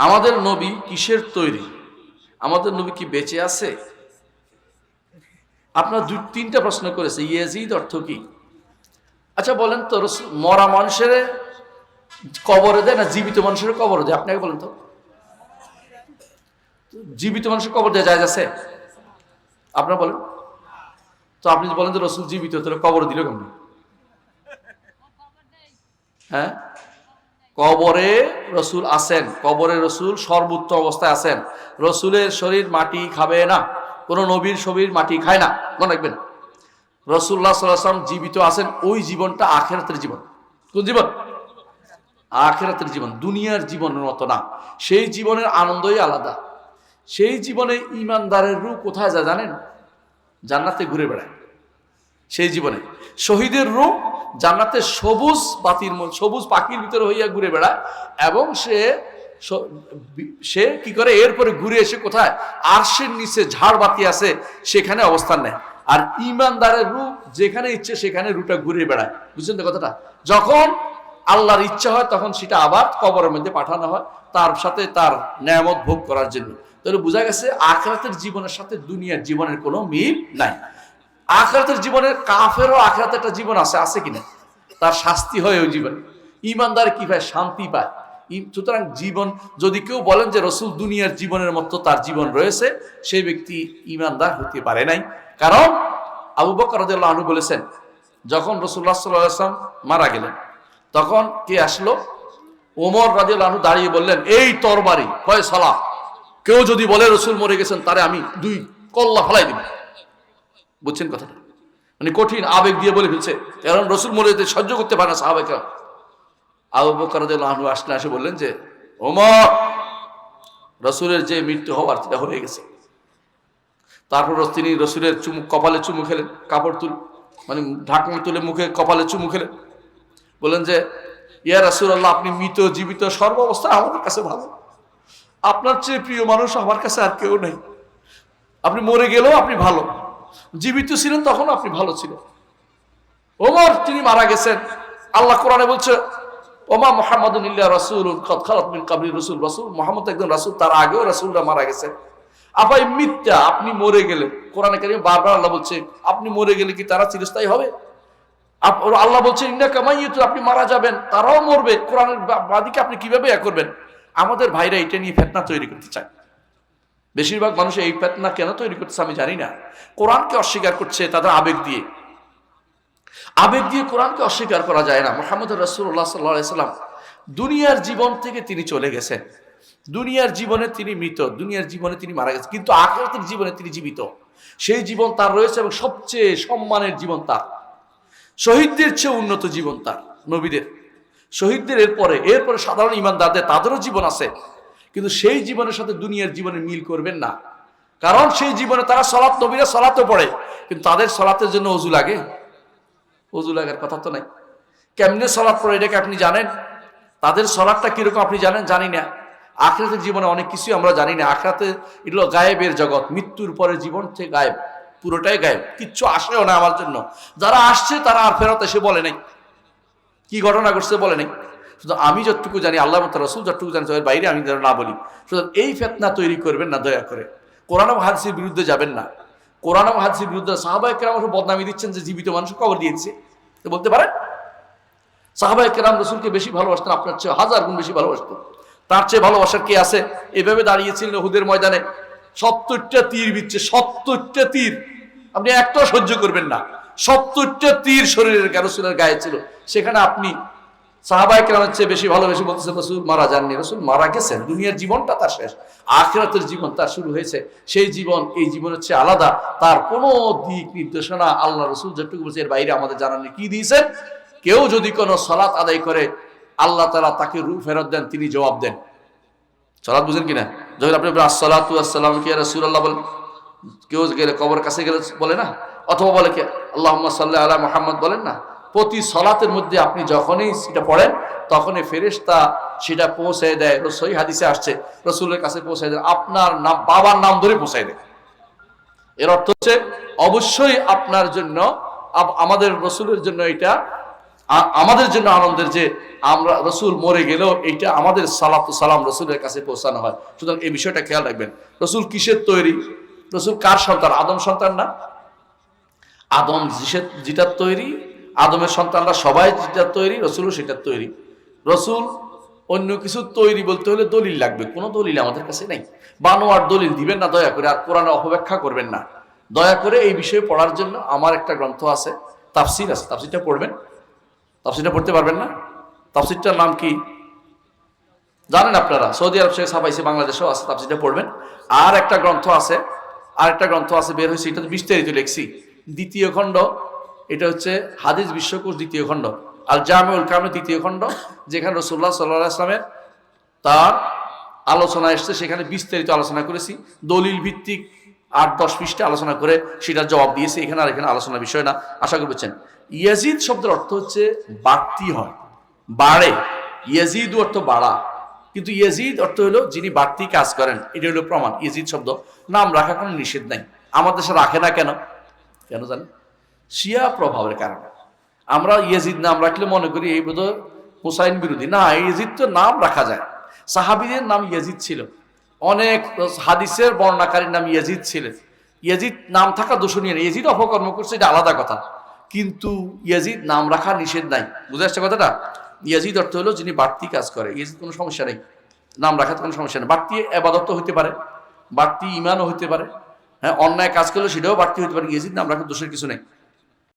আমাদের নবী কিসের তৈরি? আমাদের নবী কি বেঁচে আছে? আপনার দুই তিনটা প্রশ্ন করেছে, ইয়েজিদ অর্থ কি? আচ্ছা বলেন তো মরা মানুষের কবরে দেয় না জীবিত মানুষের কবরে দেয়? আপনাকে বলেন তো। জীবিত মানুষের কবর দেওয়া যায় আছে? আপনার বলেন। তো আপনি বলেন তো রসুল জীবিত, তাহলে কবর দিল কেমন? হ্যাঁ? কবরে রসুল আছেন, কবরে রসুল সর্বোত্তম অবস্থায় আছেন। রসুলের শরীর মাটি খাবে না, কোনো নবীর শরীর মাটি খায় না, মনে রাখবেন। রসুল্লাহ সাল্লাম জীবিত আছেন, ওই জীবনটা আখেরাতের জীবন। কোন জীবন? আখেরাতের জীবন, দুনিয়ার জীবনের মতো না। সেই জীবনের আনন্দই আলাদা। সেই জীবনে ইমানদারের রূপ কোথায় যায় জানেন? জান্নাতে ঘুরে বেড়ায়। সেই জীবনে। শহীদের রূপ জান্নাতে সবুজ বাতির সবুজ পাখির ভিতরে হইয়া ঘুরে বেড়ায় এবং সে সে কি করে? এরপরে ঘুরে এসে কোথায়? আরশের নিচে ঝাড় বাতি আছে, সেখানে অবস্থান নেয়। আর ইমানদারের রূপ যেখানে ইচ্ছে, সেখানে রুটা ঘুরে বেড়ায়। বুঝছেন তো কথাটা? যখন আল্লাহর ইচ্ছা হয়, তখন সেটা আবার কবরের মধ্যে পাঠানো হয়, তার সাথে তার নিয়ামত ভোগ করার জন্য। তাহলে বোঝা গেছে, আখরাতের জীবনের সাথে দুনিয়ার জীবনের কোনো মিল নাই। আখরাতের জীবনের কাফেরও আখরাতে একটা জীবন আছে আছে কিনা? তার শাস্তি হয় ওই জীবনে। ইমানদার কি পায় শান্তি পায়? সুতরাং জীবন, যদি কেউ বলেন যে রসুল দুনিয়ার জীবনের মতো তার জীবন রয়েছে, সেই ব্যক্তি ইমানদার হতে পারে নাই। কারণ আবু বকর আনহু বলেছেন, যখন রসুল্লাহ আলাইহি মারা গেলেন, তখন কে আসলো? ওমর রাদিয়াল্লাহু আনহু দাঁড়িয়ে বললেন, এই তরবারি ফয়সালা কেউ যদি বলে রসুল মরে গেছেন, তারে আমি দুই কল্লা ফেলাই দিব। বুঝছেন কথাটা? মানে কঠিন আবেগ দিয়ে বলে ফেলছে। কারণ রসুল মরে সহ্য করতে পারে না সাহাবেকরা আবু বকর আসলে এসে বললেন যে, ওমর, রসুলের যে মৃত্যু হওয়ার সেটা হয়ে গেছে। তারপর তিনি রসুলের চুমু কপালে চুমু খেলেন, কাপড় তুল মানে ঢাকনা তুলে মুখে কপালে চুমু খেলেন। বললেন যে, ইয়া রাসূলুল্লাহ, আপনি মৃত, জীবিত, সর্ব অবস্থা আমাদের কাছে ভালো। আপনার চেয়ে প্রিয় মানুষ আমার কাছে আর কেউ নেই। আপনি মরে গেলেও আপনি ভালো। জীবিত ছিলেন তখন আপনি ভালো ছিলেন। ওমর, তিনি মারা গেছেন। আল্লাহ কোরআনে বলছে, ওমা মোহাম্মদ রসুল খালাত মিন কাবলি রসুল। রসুল মোহাম্মদ একজন রসুল, তার আগেও রসুলরা মারা গেছেন আপাই মিথ্যা, আপনি মরে গেলে কোরআনে কারিমে বারবার আল্লাহ বলছে, আপনি মরে গেলে কি তারা চিরস্থায়ী হবে? আল্লাহ বলছে ইন্না কামাইয়ে তো আপনি মারা যাবেন, তারাও মরবে। কোরআনের বাদিকে আপনি কীভাবে ইয়া করবেন? আমাদের ভাইরা এটা নিয়ে ফেতনা তৈরি করতে চায়। বেশিরভাগ মানুষ এই ফেতনা কেন তৈরি করছে আমি জানি না। কোরআনকে অস্বীকার করছে তাদের আবেগ দিয়ে। আবেগ দিয়ে কোরআনকে অস্বীকার করা যায় না। মোহাম্মদ রসুল্লাহ সাল্লাম দুনিয়ার জীবন থেকে তিনি চলে গেছেন। দুনিয়ার জীবনে তিনি মৃত, দুনিয়ার জীবনে তিনি মারা গেছেন। কিন্তু আখরাতের জীবনে তিনি জীবিত। সেই জীবন তার রয়েছে এবং সবচেয়ে সম্মানের জীবন তার। শহীদদের চেয়ে উন্নত জীবন তার, নবীদের। শহীদদের এরপরে এরপরে সাধারণ ইমানদারদের তাদেরও জীবন আছে। কিন্তু সেই জীবনের সাথে দুনিয়ার জীবনে মিল করবেন না। কারণ সেই জীবনে তারা সলাৎ নবীরা সলাতও পড়ে, কিন্তু তাদের সলাতের জন্য অজু লাগে। অজু লাগার কথা তো নাই। কেমনে সলাৎ পড়ে এটাকে আপনি জানেন? তাদের সলাৎটা কীরকম আপনি জানেন? জানি না। আখরাতের জীবনে অনেক কিছুই আমরা জানি না। আখরাতে এগুলো গায়েবের জগৎ। মৃত্যুর পরে জীবন থেকে গায়েব। পুরোটাই গায়েব। কিচ্ছু আসেও না আমার জন্য। যারা আসছে তারা আর ফেরত এসে বলে নাই। কি ঘটনা ঘটছে বলে নাই। শুধু আমি যতটুকু জানি আল্লাহ মত রসুল যতটুকু জানি এর বাইরে আমি যেন না বলি। শুধু এই ফেতনা তৈরি করবেন না, দয়া করে। কোরআন হাদিসের বিরুদ্ধে যাবেন না। কোরআন হাদিসের বিরুদ্ধে সাহাবাই কেরাম বদনামি দিচ্ছেন যে জীবিত মানুষ কবর দিয়েছে। তো বলতে পারেন? সাহাবাই কেরাম রসুলকে বেশি ভালোবাসতেন, আপনার চেয়ে হাজার গুণ বেশি ভালোবাসতেন। তার চেয়ে ভালোবাসার কে আছে? এভাবে দাঁড়িয়েছিলেন হুদের ময়দানে। সত্তরটা তীর বিচ্ছে, সত্তরটা তীর। আপনি একটাও সহ্য করবেন না। সত্তরটা তীর শরীরের রসুলের গায়ে ছিল। সেখানে আপনি সাহাবাই কেরামের চেয়ে বেশি ভালোবেসে বলতেছেন রসুল মারা যাননি, রসুল মারা গেছেন, দুনিয়ার জীবনটা তার শেষ, আখেরাতের জীবন তার শুরু হয়েছে, সেই জীবন, এই জীবনের চেয়ে আলাদা, তার কোনো দিক নির্দেশনা আল্লাহ রসুল যেটুকু বলছে, এর বাইরে আমাদের জানাননি কি দিয়েছেন? কেউ যদি কোনো সলাৎ আদায় করে, আল্লাহ তালা তাকে রূপ ফেরত দেন, তিনি জবাব দেন। সলাৎ বুঝেন কিনা? যখন আপনি আসসালাতু আসসালাম কি রসুল আল্লাহ বলেন, কেউ গেলে কবর কাছে গেলে বলে না? অথবা বলে কে আল্লাহ সাল্লাহ আলা মোহাম্মদ বলেন না? প্রতি সলাতের মধ্যে আপনি যখনই সেটা পড়েন, তখনই ফেরেশতা সেটা পৌঁছে দেয়। রসই হাদিসে আসছে, রসুলের কাছে পৌঁছে দেয়। আপনার নাম বাবার নাম ধরে পৌঁছায় দেয়। এর অর্থ হচ্ছে, অবশ্যই আপনার জন্য আমাদের রসুলের জন্য এটা আমাদের জন্য আনন্দের যে আমরা, রসুল মরে গেলেও এইটা আমাদের সালাত সালাম রসুলের কাছে পৌঁছানো হয়। সুতরাং এই বিষয়টা খেয়াল রাখবেন। রসুল কিসের তৈরি? রসুল কার সন্তান? আদম সন্তান না? আদম যেটার তৈরি আদমের সন্তানরা সবাই যেটার তৈরি, রসুলও সেটার তৈরি। রসুল অন্য কিছু তৈরি বলতে হলে দলিল লাগবে। কোনো দলিল আমাদের কাছে নেই। বানোয়ার দলিল দিবেন না দয়া করে, আর কোরআনে অপব্যাখ্যা করবেন না। দয়া করে এই বিষয়ে পড়ার জন্য আমার একটা গ্রন্থ আছে, তাফসির আছে। তাফসিরটা পড়বেন? তাফসিরটা পড়তে পারবেন না? তাফসিরটার নাম কি? জানেন আপনারা, সৌদি আরব শেখ ছাপাইছে বাংলাদেশেও আছে, তাফসিরটা পড়বেন। আর একটা গ্রন্থ আছে, আর একটা গ্রন্থ আছে, বের হয়েছে, এটা তো বিস্তারিত লেখছি। দ্বিতীয় খণ্ড এটা হচ্ছে হাদিস বিশ্বকোষ দ্বিতীয় খণ্ড। আর জামিউল কামের তৃতীয় খণ্ড, যেখানে রসুল্লাহ সাল্লাহ আসলামের তার আলোচনা এসছে, সেখানে বিস্তারিত আলোচনা করেছি। দলিল ভিত্তিক আট দশ পৃষ্ঠে আলোচনা করে সেটার জবাব দিয়েছি, এখানে আর এখানে আলোচনার বিষয় না। আশা করছেন ইয়াজিদ শব্দের অর্থ হচ্ছে বাড়তি হয়, বাড়ে। ইয়াজিদ অর্থ বাড়া। কিন্তু ইয়াজিদ অর্থ হলো যিনি বাড়তি কাজ করেন এটা হলো প্রমাণ। ইয়াজিদ শব্দ নাম রাখা কোনো নিষেধ নাই। আমাদের দেশে রাখে না কেন? কেন জানেন? শিয়া প্রভাবের কারণে। আমরা ইয়েজিদ নাম রাখলে মনে করি এই বোধ হুসাইন বিরোধী। না ইয়েজিদ তো নাম রাখা যায়। সাহাবিদের নাম ইয়েজিদ ছিল। অনেক হাদিসের বর্ণাকারীর নাম ইয়েজিদ ছিলেন ইয়েজিদ নাম থাকা দূষণীয় নেই ইয়েজিদ অপকর্ম করছে, এটা আলাদা কথা। কিন্তু ইয়াজিদ নাম রাখা নিষেধ নাই। বুঝে আসছে কথাটা? ইয়াজিদ অর্থ হলো যিনি বাড়তি কাজ করে। ইয়াজিদ কোনো সমস্যা নেই। নাম রাখাতে কোনো সমস্যা নেই। বাড়তি আবাদত হতে পারে। বাড়তি ইমানও হতে পারে। হ্যাঁ অন্যায় কাজ করলে সেটাও বাড়তি হতে পারে। ইয়াজিদ নাম রাখার দোষের কিছু নেই।